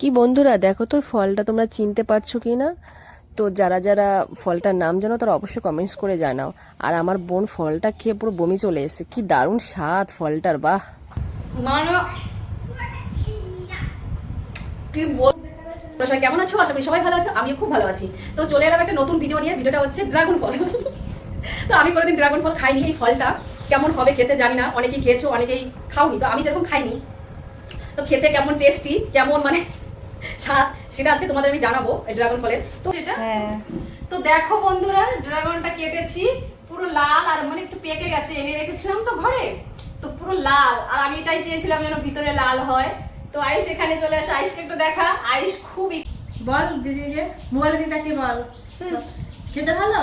কি বন্ধুরা, দেখো তো ফলটা তোমরা চিনতে পারছ কি না? তো যারা যারা ফলটার নাম জানো, তারা অবশ্যই কমেন্টস করে জানাও। আর আমার বোন ফলটা খেয়ে পুরো বমি চলে এসেছে। কি দারুণ স্বাদ ফলটার, বাহ! সবাই কেমন আছো? আশা সবাই ভালো আছো, আমিও খুব ভালো আছি। তো চলে এলাম একটা নতুন ভিডিও নিয়ে। ভিডিওটা হচ্ছে ড্রাগন ফল। তো আমি কোনোদিন ড্রাগন ফল খাইনি, এই ফলটা। কেমন হবে খেতে জানি না। অনেকেই খেয়েছো, অনেকেই খাওনি। তো আমি যেরকম খাইনি, তো খেতে কেমন টেস্টি কেমন মানে স্বাদ সেটা আজকে তোমাদের আমি জানাব এই ড্রাগন ফলের তো সেটা? তো দেখো বন্ধুরা ড্রাগনটা কেটেছি পুরো লাল আর মানে একটু পেকে গেছে এনে রেখেছিলাম তো ঘরে। তো পুরো লাল আর আমি এটাই চেয়েছিলাম যেন ভিতরে লাল হয়। তো আয়ুষ এখানে চলে আসে। আয়ুষকে একটু দেখা। আয়ুষ খুবই বল দিদি রে মোবাইলে দিদি তাকে বল? খেতে ভালো?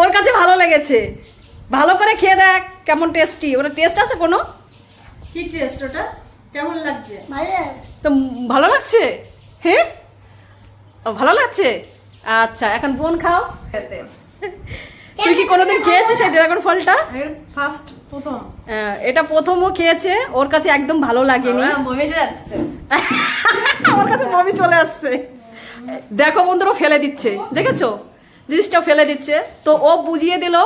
ওর কাছে ভালো লেগেছে। ভালো করে খেয়ে দেখ কেমন টেস্টি ওটা টেস্ট আছে কোনো? কি টেস্ট ওটা? কেমন লাগছে? তো ভালো লাগছে? হ্যাঁ? ও ভালো লাগছে? আচ্ছা এখন বোন খাও। তুই কি কোনোদিন খেয়েছিস এই ড্রাগন ফলটা? ফার্স্ট প্রথম। আহ, এটা প্রথমও খেয়েছে ওর কাছে একদম ভালো লাগেনি। আমার কাছে মমি চলে আসছে। দেখো বন্ধুরা ফেলে দিচ্ছে দেখেছ? জিনিসটা ফেলে দিচ্ছে। তো ও বুঝিয়ে দিল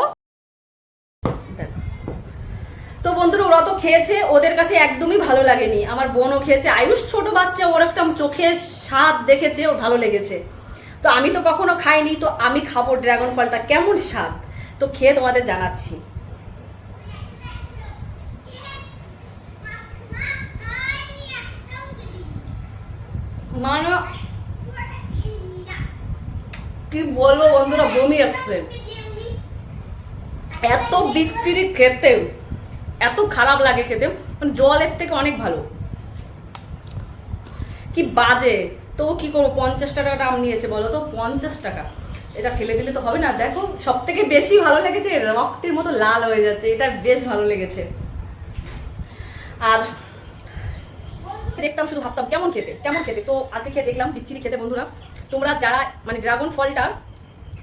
তো বন্ধুরা, ওরা তো খেয়েছে, ওদের কাছে একদমই ভালো লাগেনি। আমার বোনও খেয়েছে। আয়ুষ ছোট বাচ্চা, ওর একটা চোখের স্বাদ দেখেছে ওর ভালো লেগেছে। তো আমি তো কখনো খাইনি, তো আমি খাব ড্রাগন ফলটা, কেমন স্বাদ? তো খেয়ে তোমাদের জানাচ্ছি। মানে কি বলব বন্ধুরা, বমি আসছে। এত বিচ্ছিরি খেতে। এত খারাপ লাগে খেতে। মানে জলের থেকে অনেক ভালো। কি বাজে। তো কি করব? পঞ্চাশ টাকা দাম নিয়েছে, বলো তো? পঞ্চাশ টাকা। এটা ফেলে দিলে তো হবে না। দেখো সব থেকে বেশি ভালো লেগেছে রক্তের মতো লাল হয়ে যাচ্ছে। এটা বেশ ভালো লেগেছে। আর দেখতাম শুধু ভাবতাম, কেমন খেতে? কেমন খেতে? তো আজকে খেয়ে দেখলাম বিচ্ছিরি খেতে, বন্ধুরা। তোমরা যারা মানে ড্রাগন ফলটা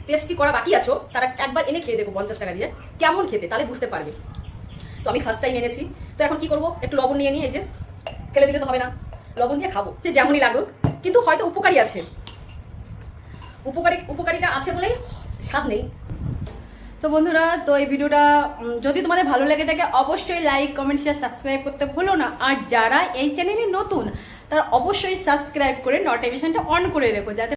টেস্টি করা বাকি আছো, তারা একবার এনে খেয়ে দেখো পঞ্চাশ টাকা দিয়ে। কেমন খেতে? তাহলে বুঝতে পারবে। তো আমি ফার্স্ট টাইম এনেছি। তো এখন কি করব? একটু লবণ নিয়ে নিয়ে এই যে ফেলে দিলে তো হবে না। লবণ দিয়ে খাব সে যেমনই লাগুক। কিন্তু হয়তো উপকারী আছে। উপকারী উপকারিতা আছে বলেই স্বাদ নেই। তো বন্ধুরা, তো এই ভিডিওটা যদি তোমাদের ভালো লেগে থাকে, অবশ্যই লাইক কমেন্ট শেয়ার সাবস্ক্রাইব করতে ভুলো না। আর যারা এই চ্যানেলে নতুন, তারা অবশ্যই সাবস্ক্রাইব করে নোটিফিকেশনটা অন করে রেখো, যাতে